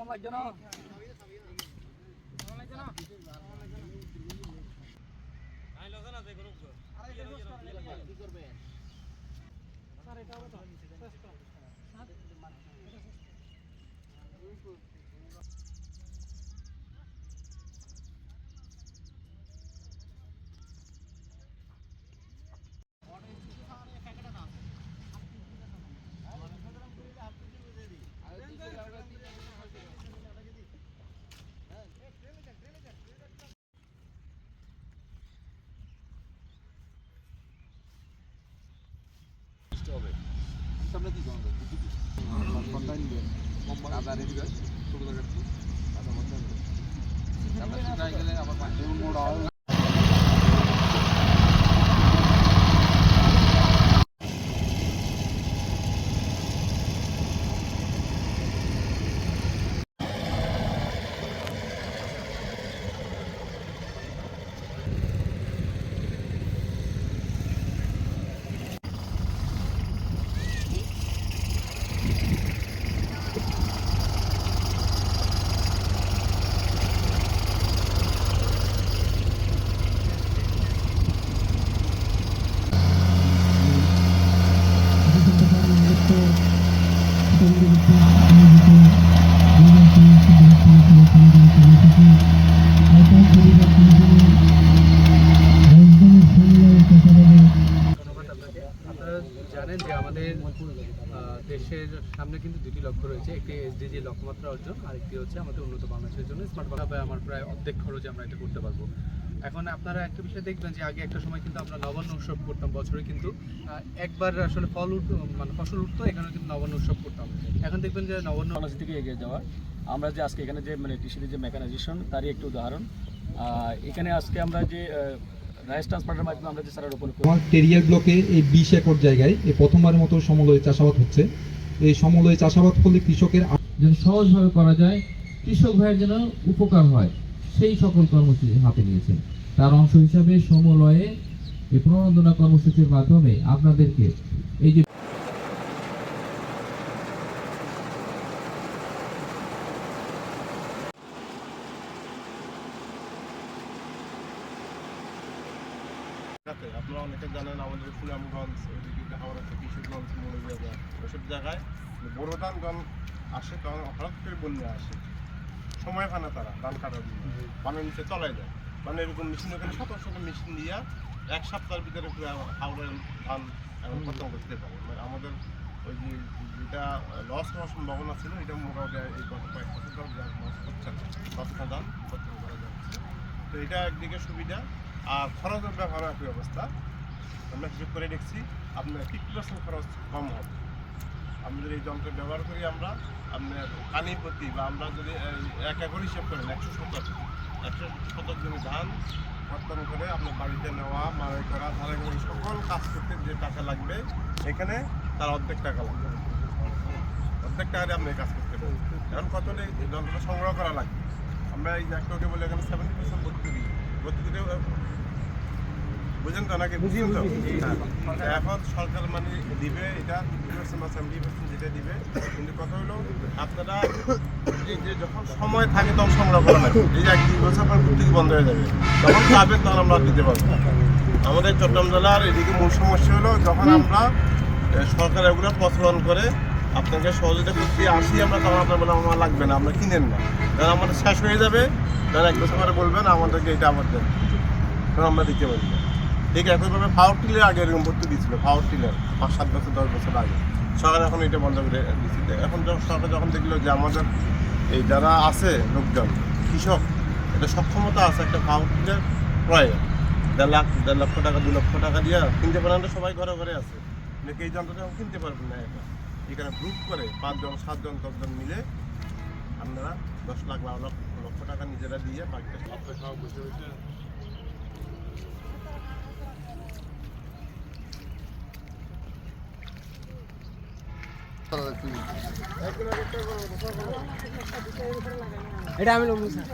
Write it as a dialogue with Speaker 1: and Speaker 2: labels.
Speaker 1: কেমন লাগছে না স্যার এটা হবে তো? ধন্যবাদ আহ, দেশের সামনে কিন্তু দুটি লক্ষ্য রয়েছে একটি এসডিজি লক্ষ্যমাত্রা অর্জন আর একটি হচ্ছে আমাদের উন্নত বাংলাদেশের জন্য স্মার্ট ভাবে আমার প্রায় অর্ধেক খরচে আমরা এটা করতে পারব। এখন আপনারা একটা বিষয় দেখবেন যে আগে একটা সময় কিন্তু আমরা নবান্ন উৎসব করতাম বছরে কিন্তু একবার আসলে ফল উঠ মানে ফসল উঠতো এখানে কিন্তু নবান্ন উৎসব করতাম। এখন দেখবেন যে নবান্ন
Speaker 2: বাংলাদেশ থেকে এগিয়ে যাওয়া। আমরা যে আজকে এখানে যে মানে কৃষির যে মেকানাইজেশন তারই একটি উদাহরণ। এখানে আজকে আমরা যে রাইস ট্রান্সপ্লান্টের মাধ্যমে আমরা যে চারা রোপণ করি
Speaker 3: টেরিয়ার ব্লকে এই বিশ একর জায়গায় এই প্রথমবারের মতো সমলয় চাষাবাদ হচ্ছে। এই সমলয়ে চাষাবাদ করলে কৃষকের
Speaker 4: যেন সহজভাবে করা যায়, কৃষক ভাইয়ের যেন উপকার হয়, সেই সকল কর্মসূচি হাতে নিয়েছেন। তার অংশ হিসাবে সমলয়ে এই প্রণোদনা কর্মসূচির মাধ্যমে আপনাদেরকে এই যে
Speaker 5: ঢাকাতে। আপনারা অনেকে জানেন আমাদের সুনামগঞ্জ ওইদিকে হাওড়া থেকে কিশোরগঞ্জ মৌলভীবাজার ওইসব জায়গায় বড় ধান ধান আসে কারণ হঠাৎ করে বন্যা আসে। সময় পায় না তারা ধান কাটার জন্য। পানের নিচে চলাই যায়। মানে এরকম মেশিন ওখানে শত শত মেশিন দিয়া এক সপ্তাহের ভিতরে হাওড়ার ধান এখন খতম করতে পারে। মানে আমাদের ওই যে যেটা লস হওয়ার সম্ভাবনা ছিল এটা মোটামুটি এই গত কয়েক বছর ধরে লস হচ্ছে না। দশটা ধান খতম করা যাচ্ছে। তো এটা একদিকে সুবিধা আর খরচের ব্যাপারে একই অবস্থা আমরা হিসেব করে দেখছি, আপনার ফিফটি পার্সেন্ট খরচ কম হবে? আমরা যদি এই যন্ত্র ব্যবহার করি আমরা, আপনার পানি প্রতি বা আমরা যদি এক একর হিসেব করেন, একশো শতক একশো শতক জমি ধান কর্তন করে আপনার বাড়িতে নেওয়া মারাই করা ধারাই করা সকল কাজ করতে যে টাকা লাগবে, এখানে তার অর্ধেক টাকা লাগবে। অর্ধেক টাকায় আপনি কাজ করতে পারেন এখন কত যন্ত্রটা সংগ্রহ করা লাগবে? আমরা এই যে বলে, এখানে সেভেন্টি পার্সেন্ট ভর্তি দিই বুঝেন তো নাকি? বুঝছেন তো? হ্যাঁ। এখন সরকার মানে দিবে এটা যেটা দিবে। কিন্তু কথা হলো আপনারা যে যখন সময় থাকে তখন সংগ্রহ করা লাগবে এই যে এক দুই বছর পর ভর্তি বন্ধ হয়ে যাবে। তখন পাবেন তখন আমরা দিতে পারব আমাদের চট্টগ্রাম জেলার এদিকে মূল সমস্যা হলো যখন আমরা সরকার এগুলো প্রচলন করে আপনাকে সহযোগিতা করতে আসি আমরা তখন আপনার বলে আমার লাগবে না আমরা কিনেন না। কারণ আমাদের শেষ হয়ে যাবে। তাহলে এক বছর পরে বলবেন আমাদেরকে এটা দেন। তখন আমরা দিতে পারি। না ঠিক একইভাবে পাওয়ার টিলের আগে এরকম ভর্তি দিয়েছিল পাওয়ার টিলার, পাঁচ সাত বছর, দশ বছর আগে। সরকার এখন এটা বন্ধ করে দিচ্ছে এখন যখন সরকার যখন দেখল যে আমাদের এই যারা আছে লোকজন, কৃষক, এটা সক্ষমতা আছে একটা পাওয়ার টিলার ক্রয়ে। দেড় লাখ, দেড় লক্ষ টাকা, দু লক্ষ টাকা দিয়ে কিনতে পারেন না সবাই ঘরে ঘরে আছে। কিন্তু এই যন্ত্রটা কিনতে পারবেন না একা এখানে গ্রুপ করে পাঁচজন, সাতজন, দশজন মিলে আপনারা দশ লাখ, বারো লক্ষ লক্ষ টাকা নিজেরা দিয়ে বাকিটা সব
Speaker 6: এটা আমি লোক স্যার